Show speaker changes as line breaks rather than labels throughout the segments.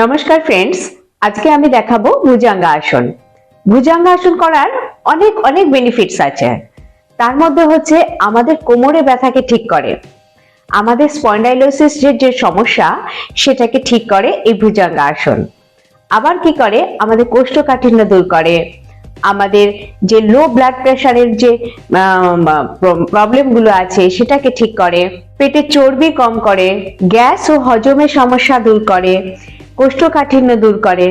নমস্কার ফ্রেন্ডস আজকে আমি দেখাবো ভুজাঙ্গা আসন। ভুজাঙ্গা আসন করার অনেক অনেক বেনিফিটস আছে। তার মধ্যে হচ্ছে আমাদের কোমরে ব্যথাকে ঠিক করে। আমাদের স্পন্ডাইলোসিস যে সমস্যা, সেটাকে ঠিক করে এই ভুজাঙ্গা আসন। আবার কি করে? আমাদের কোষ্ঠকাঠিন্য দূর করে। আমাদের যে লো ব্লাড প্রেশারের যে প্রবলেমগুলো আছে, সেটাকে ঠিক করে। পেটের চর্বি কম করে। গ্যাস ও হজমের সমস্যা দূর করে। কোষ্ঠকাঠিন্য দূর করে।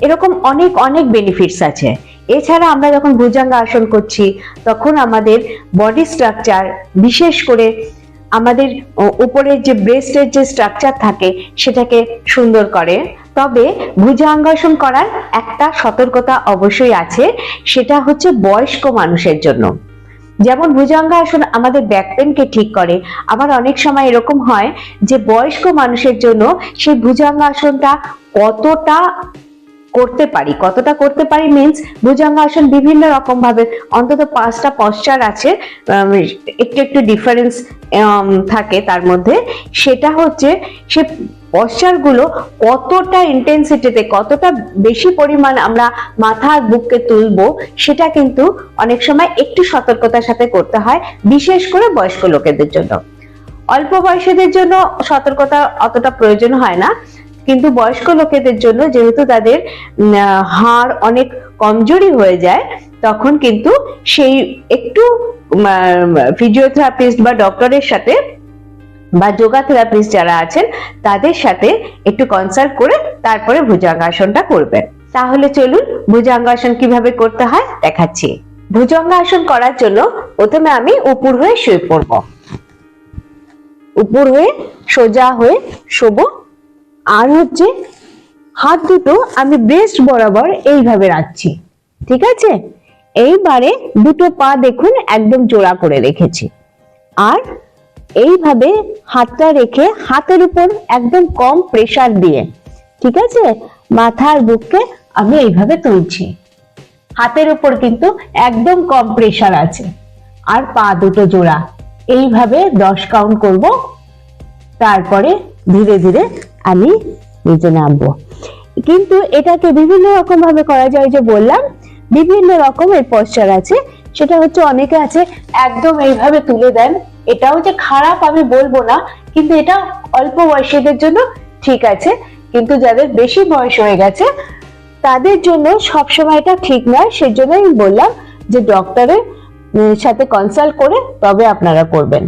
এরকম অনেক অনেক বেনিফিটস আছে। এছাড়া আমরা যখন ভুজাঙ্গা আসন করছি, তখন আমাদের বডি স্ট্রাকচার বিশেষ করে আমাদের উপরের যে ব্রেস্টের যে স্ট্রাকচার থাকে, সেটাকে সুন্দর করে। তবে ভুজাঙ্গাসন করার একটা সতর্কতা অবশ্যই আছে, সেটা হচ্ছে বয়স্ক মানুষের জন্য। যেমন ভুজঙ্গাসন আমাদের ব্যাক পেনকে ঠিক করে। আবার অনেক সময় এরকম হয় যে বয়স্ক মানুষের জন্য সেই ভুজঙ্গাসনটা কতটা করতে পারি? কতটা করতে পারি মিন্স ভুজঙ্গাসন বিভিন্ন রকম ভাবে অন্তত পাঁচটা পশ্চার আছে একটু একটু ডিফারেন্স থাকে তার মধ্যে। সেটা হচ্ছে সে পশ্চারগুলো কতটা ইন্টেন্সিটিতে কতটা বেশি পরিমাণ আমরা মাথা আর বুককে তুলবো, সেটা কিন্তু অনেক সময় একটু সতর্কতার সাথে করতে হয়, বিশেষ করে বয়স্ক লোকেদের জন্য। অল্প বয়সীদের জন্য সতর্কতা অতটা প্রয়োজন হয় না। কিন্তু বয়স্ক লোকেদের জন্য যেহেতু তাদের হাড় অনেক কমজোরি হয়ে যায়, তখন কিন্তু সেই একটু ফিজিওথেরাপিস্ট বা ডক্টরের সাথে বা যোগা থেরাপিস্ট যারা আছেন, তাদের সাথে একটু কনসাল্ট করে তারপরে ভুজঙ্গাসনটা করবেন। তাহলে চলুন ভুজাঙ্গাসন কীভাবে করতে হয় দেখাচ্ছি। ভুজঙ্গাসন করার জন্য প্রথমে আমি উপর হয়ে শুয়ে পড়ব। উপর হয়ে সোজা হয়ে শোবো। আর হচ্ছে হাত দুটো আমি ব্রেস্ট বরাবর এইভাবে রাখছি, ঠিক আছে? এইবারে দুটো পা দেখুন একদম জোড়া করে রেখেছি। আর এইভাবে হাতটা রেখে হাতের উপর একদম কম প্রেসার দিয়ে, ঠিক আছে? মাথার বুককে আমি এইভাবে তুলছি। হাতের উপর কিন্তু একদম কম প্রেসার আছে। আর পা দুটো জোড়া। এইভাবে দশ কাউন্ট করব। তারপরে ধীরে ধীরে আমি নিচে নামবো। কিন্তু এটাকে বিভিন্ন রকম ভাবে করা যায় যে বললাম, বিভিন্ন রকমের পশ্চার আছে। সেটা হচ্ছে অনেকে আছে, একদম এইভাবে তুলে দেন। এটাও যে খারাপ আমি বলব না, কিন্তু এটা অল্প বয়সীদের জন্য ঠিক আছে। কিন্তু যাদের বেশি বয়স হয়ে গেছে, তাদের জন্য সবসময় এটা ঠিক নয়। সেজন্য আমি বললাম যে ডক্টরের সাথে কনসাল্ট করে তবে আপনারা করবেন।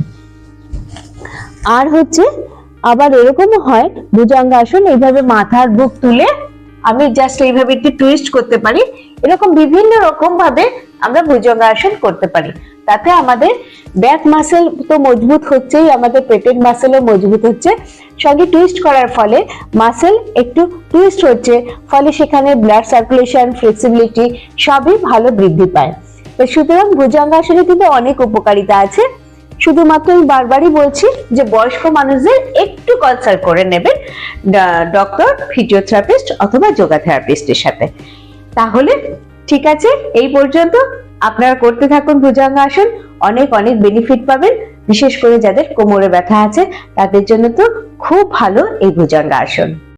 আর হচ্ছে আবার এরকমও হয় ভুজঙ্গাসন এইভাবে মাথার বুক তুলে আমি জাস্ট এইভাবে একটু টুইস্ট করতে পারি। এরকম বিভিন্ন রকম ভাবে আমরা ভুজঙ্গাসন করতে পারি। তাতে আমাদের ব্যাক মাসেল তো মজবুত হচ্ছেই, আমাদের পেটের মাসেলও মজবুত হচ্ছে। সঙ্গে টুইস্ট করার ফলে মাসেল একটু টুইস্ট হচ্ছে, ফলে সেখানে ব্লাড সার্কুলেশন ফ্লেক্সিবিলিটি সবই ভালো বৃদ্ধি পায়। তো সুতরাং ভুজঙ্গাসনে কিন্তু অনেক উপকারিতা আছে। শুধুমাত্র আমি বারবারই বলছি যে বয়স্ক মানুষদের একটু কনসাল্ট করে নেবেন ডক্টর, ফিজিওথেরাপিস্ট অথবা যোগা থেরাপিস্টের সাথে। তাহলে ঠিক আছে, এই পর্যন্ত। আপনারা করতে থাকুন ভুজঙ্গাসন অনেক অনেক বেনিফিট পাবেন, বিশেষ করে যাদের কোমরে ব্যথা আছে, তাদের জন্য তো খুব ভালো এই ভুজঙ্গাসন